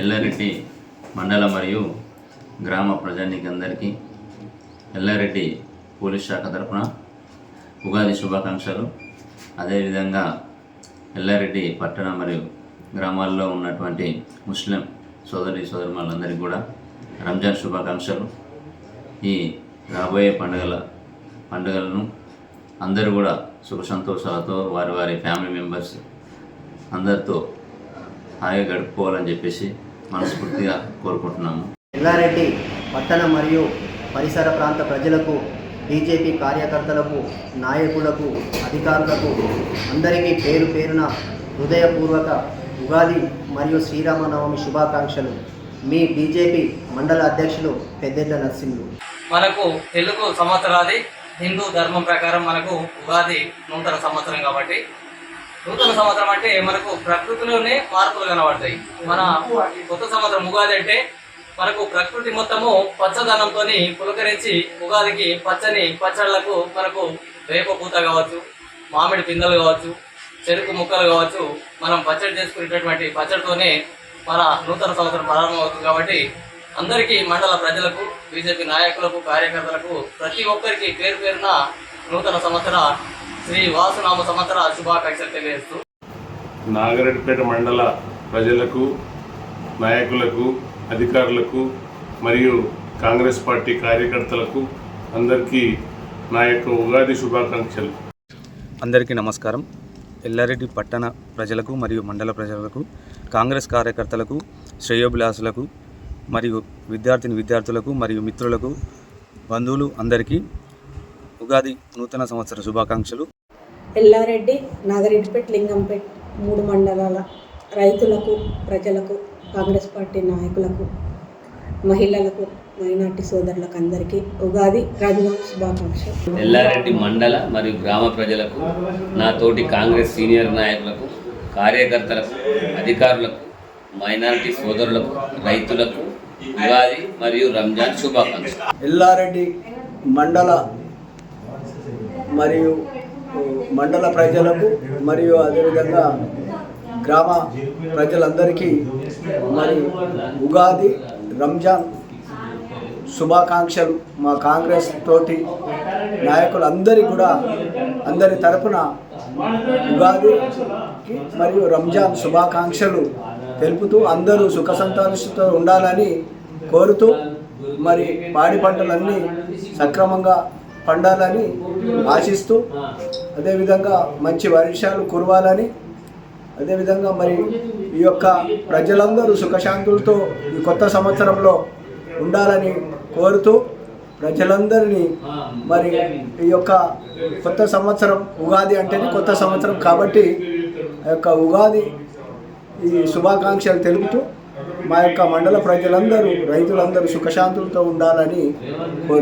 ఎల్లారెడ్డి మండల మరియు గ్రామ ప్రజానికందరికీ ఎల్లారెడ్డి పోలీస్ శాఖ తరఫున ఉగాది శుభాకాంక్షలు. అదేవిధంగా ఎల్లారెడ్డి పట్టణ మరియు గ్రామాల్లో ఉన్నటువంటి ముస్లిం సోదరి సోదరులందరికీ కూడా రంజాన్ శుభాకాంక్షలు. ఈ రాబోయే పండుగల పండుగలను అందరూ కూడా సుఖ సంతోషాలతో వారి వారి ఫ్యామిలీ మెంబర్స్ అందరితో హాయిగా గడుపుకోవాలని చెప్పేసి మనస్ఫూర్తిగా కోరుకుంటున్నాము. ఎల్లారెడ్డి పట్టణ మరియు పరిసర ప్రాంత ప్రజలకు బీజేపీ కార్యకర్తలకు నాయకులకు అధికారులకు అందరికీ పేరు పేరున హృదయపూర్వక ఉగాది మరియు శ్రీరామనవమి శుభాకాంక్షలు. మీ బీజేపీ మండల అధ్యక్షులు పెద్దెడ్ల నర్సింహులు. మనకు తెలుగు సంవత్సరాది హిందూ ధర్మం ప్రకారం మనకు ఉగాది నూతన సంవత్సరం కాబట్టి నూతన సంవత్సరం అంటే మనకు ప్రకృతిలోనే మార్పులు కనబడతాయి. మన కొత్త సంవత్సరం ఉగాది అంటే మనకు ప్రకృతి మొత్తము పచ్చదనంతో పులకరించి ఉగాదికి పచ్చని పచ్చళ్ళకు మనకు వేప పూత కావచ్చు మామిడి పిందలు కావచ్చు చెరుకు ముక్కలు కావచ్చు మనం పచ్చడి చేసుకునేటటువంటి పచ్చడితోనే మన నూతన సంవత్సరం ప్రారంభమవుతుంది కాబట్టి అందరికీ మండల ప్రజలకు బీజేపీ నాయకులకు కార్యకర్తలకు ప్రతి ఒక్కరికి పేరు పేరున నూతన సంవత్సర శ్రీ వాసునామ సంవత్సర శుభాకాంక్షలు తెలియజేస్తూ నాగరెడ్డిపేట మండల ప్రజలకు నాయకులకు అధికారులకు మరియు కాంగ్రెస్ పార్టీ కార్యకర్తలకు అందరికీ నా యొక్క ఉగాది శుభాకాంక్షలు. అందరికీ నమస్కారం. ఎల్లారెడ్డి పట్టణ ప్రజలకు మరియు మండల ప్రజలకు కాంగ్రెస్ కార్యకర్తలకు శ్రేయోభిలాసులకు మరియు విద్యార్థిని విద్యార్థులకు మరియు మిత్రులకు బంధువులు అందరికీ ఉగాది నూతన సంవత్సర శుభాకాంక్షలు. ఎల్లారెడ్డి నాగరెడ్డిపేట్ లింగంపేట్ మూడు మండలాల రైతులకు ప్రజలకు కాంగ్రెస్ పార్టీ నాయకులకు మహిళలకు మైనార్టీ సోదరులకు అందరికీ ఉగాది రంజాన్ శుభాకాంక్షలు. ఎల్లారెడ్డి మండల మరియు గ్రామ ప్రజలకు నా తోటి కాంగ్రెస్ సీనియర్ నాయకులకు కార్యకర్తలకు అధికారులకు మైనారిటీ సోదరులకు రైతులకు ఉగాది మరియు రంజాన్ శుభాకాంక్షలు. ఎల్లారెడ్డి మండల మరియు మండల ప్రజలకు మరియు అదేవిధంగా గ్రామ ప్రజలందరికీ మరి ఉగాది రంజాన్ శుభాకాంక్షలు మా కాంగ్రెస్ తోటి నాయకులందరి కూడా అందరి తరపున ఉగాదికి మరియు రంజాన్ శుభాకాంక్షలు తెలుపుతూ అందరూ సుఖ సంతోషంతో ఉండాలని కోరుతూ మరి పాడి పంటలన్నీ సక్రమంగా పండాలని ఆశిస్తూ అదేవిధంగా మంచి వర్షాలు కురవాలని అదేవిధంగా మరి ఈ యొక్క ప్రజలందరూ సుఖశాంతులతో ఈ కొత్త సంవత్సరంలో ఉండాలని కోరుతూ ప్రజలందరినీ మరి ఈ యొక్క కొత్త సంవత్సరం ఉగాది అంటేనే కొత్త సంవత్సరం కాబట్టి ఆ యొక్క ఉగాది ఈ శుభాకాంక్షలు తెలుపుతూ మా యొక్క మండల ప్రజలందరూ రైతులందరూ సుఖశాంతులతో ఉండాలని కోరు